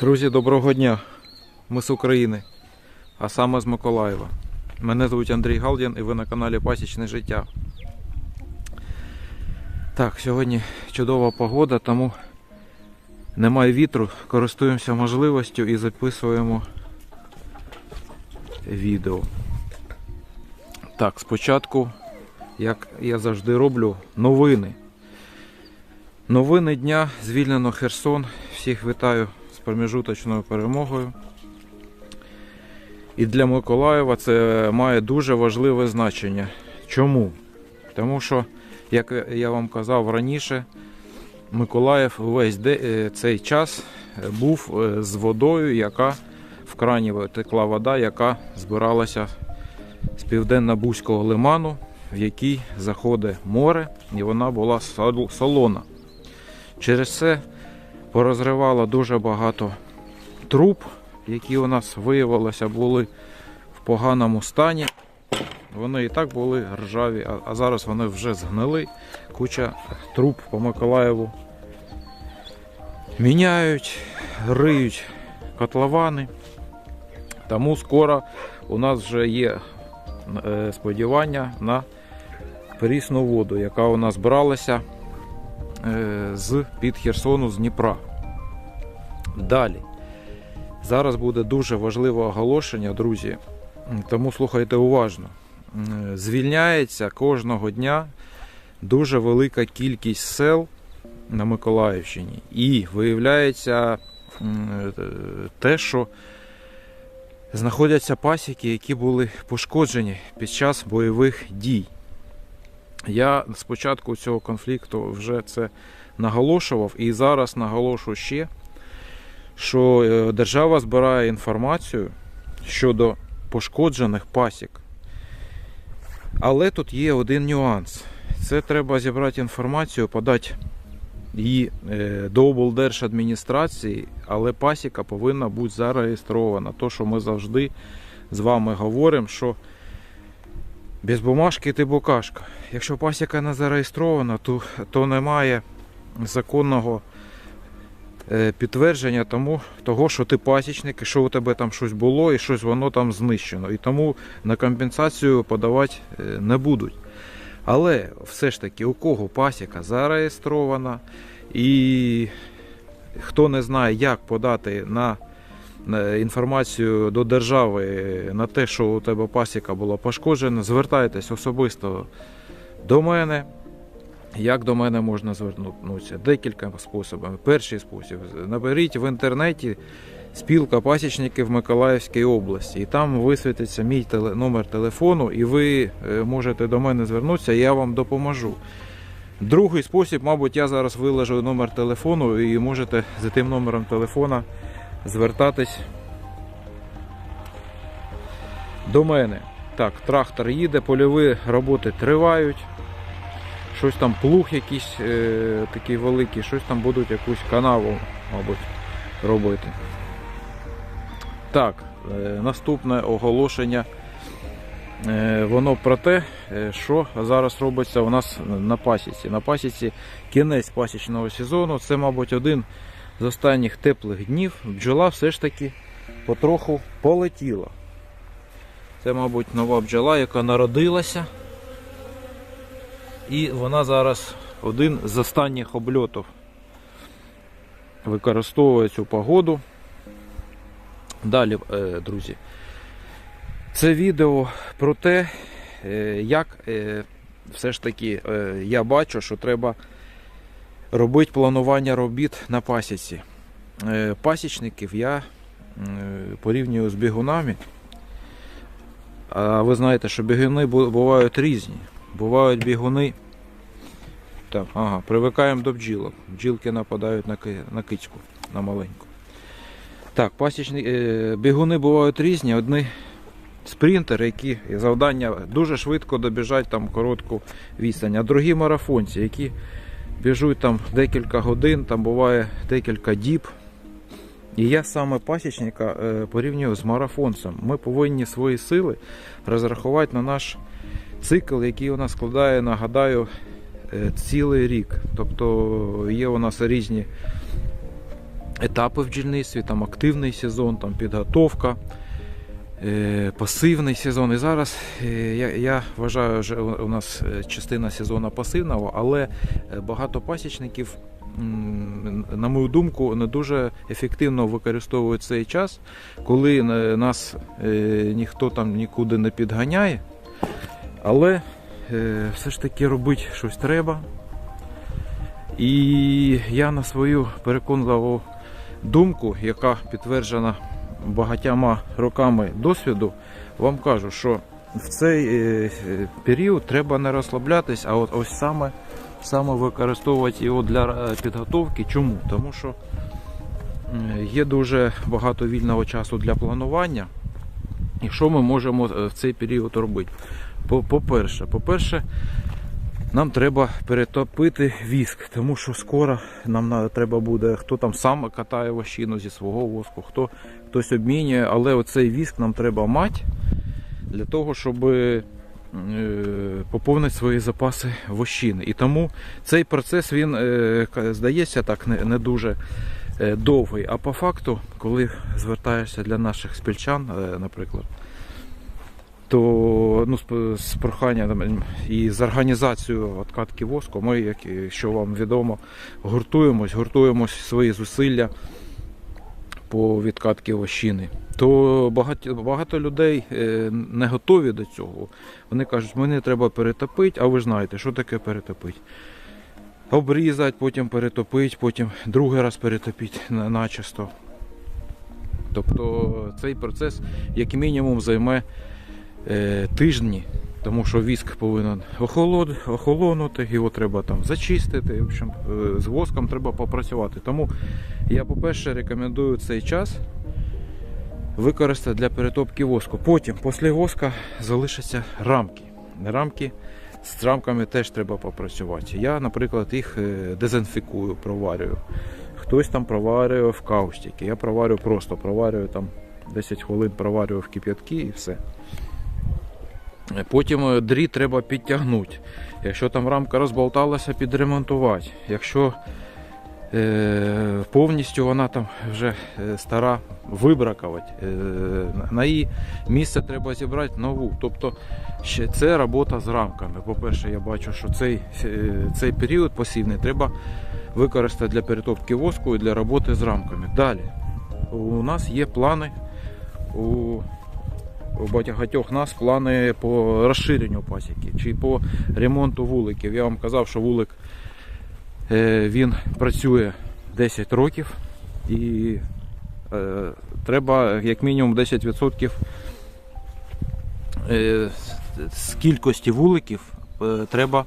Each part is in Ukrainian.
Друзі, доброго дня. Ми з України, а саме з Миколаєва. Мене звуть Андрій Галдін і ви на каналі Пасічне життя. Так, сьогодні чудова погода, тому немає вітру. Користуємося можливістю і записуємо відео. Так, спочатку, як я завжди роблю, новини. Новини дня звільнено Херсон. Всіх вітаю проміжуточною перемогою. І для Миколаєва це має дуже важливе значення. Чому? Тому що, як я вам казав раніше, Миколаїв увесь е, цей час е, був е, з водою, яка в крані текла вода, яка збиралася з південно-бузького лиману, в який заходить море, і вона була солона. Через це порозривало дуже багато труб, які у нас виявилося були в поганому стані. Вони і так були ржаві, а, зараз вони вже згнили. Куча труб по Миколаєву міняють, риють котловани. Тому скоро у нас вже є е, сподівання на прісну воду, яка у нас бралася з під Херсону з Дніпра. Далі. Зараз буде дуже важливе оголошення, друзі. Тому слухайте уважно. Звільняється кожного дня дуже велика кількість сел на Миколаївщині. І виявляється е, те, що знаходяться пасіки, які були пошкоджені під час бойових дій. Я з початку цього конфлікту вже це наголошував і зараз наголошую ще, що е, держава збирає інформацію щодо пошкоджених пасік. Але тут є один нюанс. Це треба зібрати інформацію, подати її е, до облдержадміністрації, але пасіка повинна бути зареєстрована. То, що ми завжди з вами говоримо, що без бумажки ти букашка. Якщо пасіка не зареєстрована, то, то немає законного е, підтвердження тому, того, що ти пасічник, і що у тебе там щось було, і щось воно там знищено. І тому на компенсацію подавати е, не будуть. Але все ж таки, у кого пасіка зареєстрована, і хто не знає, як подати на на інформацію до держави на те, що у тебе пасіка була пошкоджена, звертайтесь особисто до мене. Як до мене можна звернутися? Декілька способів. Перший спосіб наберіть в інтернеті спілка пасічників Миколаївської області, і там висвітиться мій теле- номер телефону, і ви е, можете до мене звернутися, і я вам допоможу. Другий спосіб, мабуть, я зараз виложу номер телефону, і можете за тим номером телефона звертатись до мене. Так, трактор їде, польові роботи тривають. Щось там плуг якийсь е, такий великий, щось там будуть якусь канаву, мабуть, робити. Так, е, наступне оголошення. Е, воно про те, е, що зараз робиться у нас на пасіці. На пасіці кінець пасічного сезону. Це, мабуть, один з останніх теплих днів. Бджола все ж таки потроху полетіла. Це, мабуть, нова бджола, яка народилася. І вона зараз один з останніх обльотів використовує цю погоду. Далі, е, друзі, це відео про те, е, як е, все ж таки я бачу, що треба робити планування робіт на пасіці. Е, Пасічників я порівнюю з бігунами. А ви знаєте, що бігуни бувають різні. Бувають бігуни. Так, ага, привикаємо до бджілок. Бджілки нападають на, на кицьку, на маленьку. Так, пасічні, е, бігуни бувають різні. Одні спринтери, які завдання дуже швидко добіжать там коротку відстань, а другі марафонці, які біжуть там декілька годин, там буває декілька діб. І я саме пасічника е, порівнюю з марафонцем. Ми повинні свої сили розрахувати на наш цикл, який у нас складає, нагадаю, е, цілий рік. Тобто є у нас різні етапи в бджільництві, там активний сезон, там підготовка, пасивний сезон. І зараз е, я, я вважаю, що у нас е, частина сезону пасивного, але е, багато пасічників, на мою думку, не дуже ефективно використовують цей час, коли е, нас е, ніхто там нікуди не підганяє. Але е, все ж таки робити щось треба. І я на свою переконливу думку, яка підтверджена багатьма роками досвіду, вам кажу, що в цей е, період треба не розслаблятись, а от ось саме, саме використовувати його для е, підготовки. Чому? Тому що є дуже багато вільного часу для планування. І що ми можемо е, в цей період робити? По- По-перше, по-перше, нам треба перетопити віск, тому що скоро нам треба буде, хто там сам катає вощину зі свого воску, хто хтось обмінює, але оцей віск нам треба мати для того, щоб е, поповнити свої запаси вощини. І тому цей процес він е, здається так не, дуже е, довгий. А по факту, коли звертаєшся для наших спільчан, наприклад, то ну, з, проханням і з організацією откатки воску, ми, як що вам відомо, гуртуємось, гуртуємось свої зусилля по відкатки вощини. То багато, багато людей е, не готові до цього. Вони кажуть, мені треба перетопити, а ви знаєте, що таке перетопити. Обрізати, потім перетопити, потім другий раз перетопити начисто. Тобто цей процес, як мінімум, займе тижні, тому що віск повинен охолонути, його треба там зачистити. В общем, е, з воском треба попрацювати. Тому я, по-перше, рекомендую цей час використати для перетопки воску. Потім, після воска, залишаться рамки. Рамки з рамками теж треба попрацювати. Я, наприклад, їх е, дезінфікую, проварюю. Хтось там проварює в каустики. Я проварюю просто, проварюю там 10 хвилин проварюю в кип'ятки і все. Потім е, дріт треба підтягнути. Якщо там рамка розболталася, підремонтувати. Якщо е, повністю вона там вже е, стара вибракувати, е, на- на її місце треба зібрати нову. Тобто ще це робота з рамками. По-перше, я бачу, що цей, е, цей період посівний треба використати для перетопки воску і для роботи з рамками. Далі у нас є плани у у багатьох нас плани по розширенню пасіки чи по ремонту вуликів. Я вам казав, що вулик е, він працює 10 років і е, треба як мінімум 10% е, з кількості вуликів треба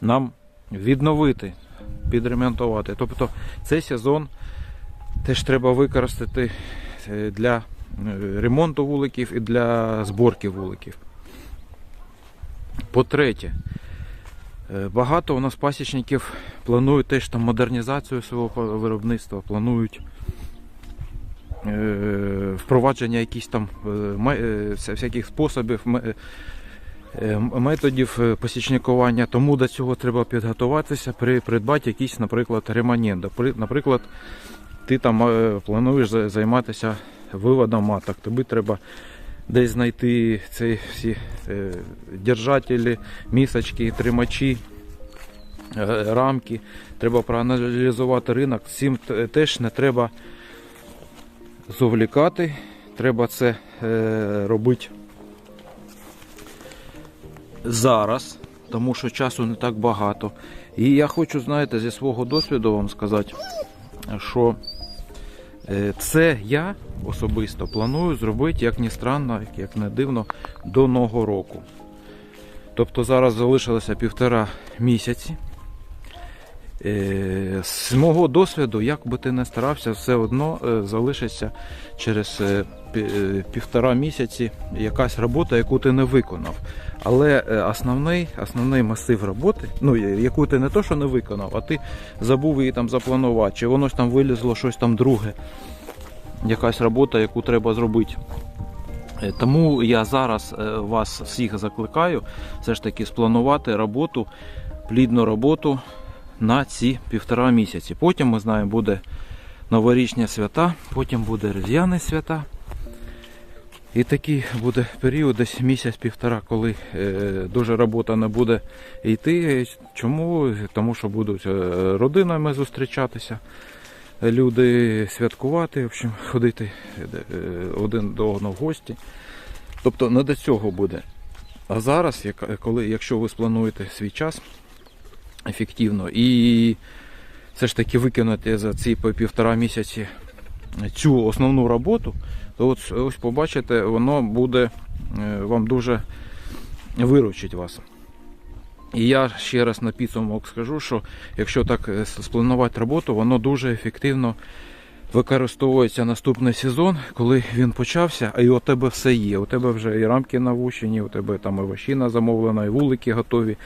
нам відновити, підремонтувати. Тобто цей сезон теж треба використати для ремонту вуликів і для зборки вуликів. По-третє, е, багато у нас пасічників планують теж там модернізацію свого виробництва, планують е, впровадження якихось там е, е, всяких способів, е, методів е, посічникування. Тому до цього треба підготуватися, придбати якісь, наприклад, реманенда. Наприклад, ти там е, плануєш займатися виводом маток, тобі треба десь знайти ці всі е, держателі, місочки, тримачі, е, рамки. Треба проаналізувати ринок. Т- теж не треба зовлікати. Треба це е, робити зараз, тому що часу не так багато. І я хочу, знаєте, зі свого досвіду вам сказати, що це я особисто планую зробити, як ні странно, як- не дивно, до нового року. Тобто зараз залишилося півтора місяці. Е, З мого досвіду, як би ти не старався, все одно е, залишиться через е, е, півтора місяці якась робота, яку ти не виконав. Але е, основний, основний масив роботи, ну яку ти не то, що не виконав, а ти забув її там запланувати, чи воно ж там вилізло щось там друге, якась робота, яку треба зробити. Е, Тому я зараз е, вас всіх закликаю все ж таки спланувати роботу, плідну роботу на ці півтора місяці. Потім ми знаємо, буде новорічні свята, потім буде різдвяні свята. І такий буде період, десь місяць-півтора, коли е, дуже робота не буде йти. Чому? Тому що будуть е, родинами зустрічатися, люди святкувати, в общем, ходити е, один до одного в гості. Тобто не до цього буде. А зараз, коли, якщо ви сплануєте свій час ефективно і все ж таки виконати за ці півтора місяці цю основну роботу, то от ось побачите, воно буде е, вам дуже виручить вас. І я ще раз на підсумок скажу, що якщо так е, спланувати роботу, воно дуже ефективно використовується наступний сезон, коли він почався, а і у тебе все є. У тебе вже і рамки навущені, у тебе там і вощина замовлена, і вулики готові,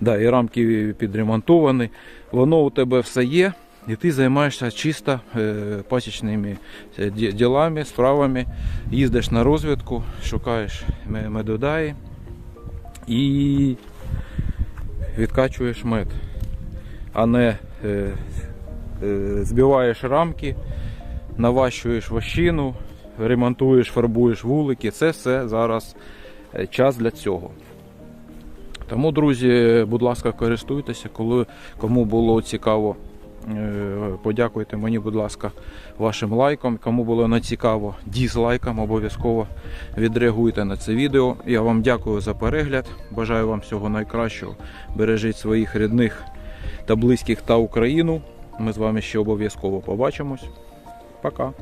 да, і рамки підремонтовані. Воно у тебе все є, і ти займаєшся чисто е, пасічними е, ділами, справами, їздиш на розвідку, шукаєш медодаї і відкачуєш мед, а не е, збиваєш рамки, наващуєш вощину, ремонтуєш, фарбуєш вулики. Це все зараз час для цього. Тому, друзі, будь ласка, користуйтеся, коли кому було цікаво. Е, Подякуйте мені, будь ласка, вашим лайком. Кому було не цікаво, дізлайком обов'язково відреагуйте на це відео. Я вам дякую за перегляд. Бажаю вам всього найкращого. Бережіть своїх рідних та близьких та Україну. Ми з вами ще обов'язково побачимось. Пока.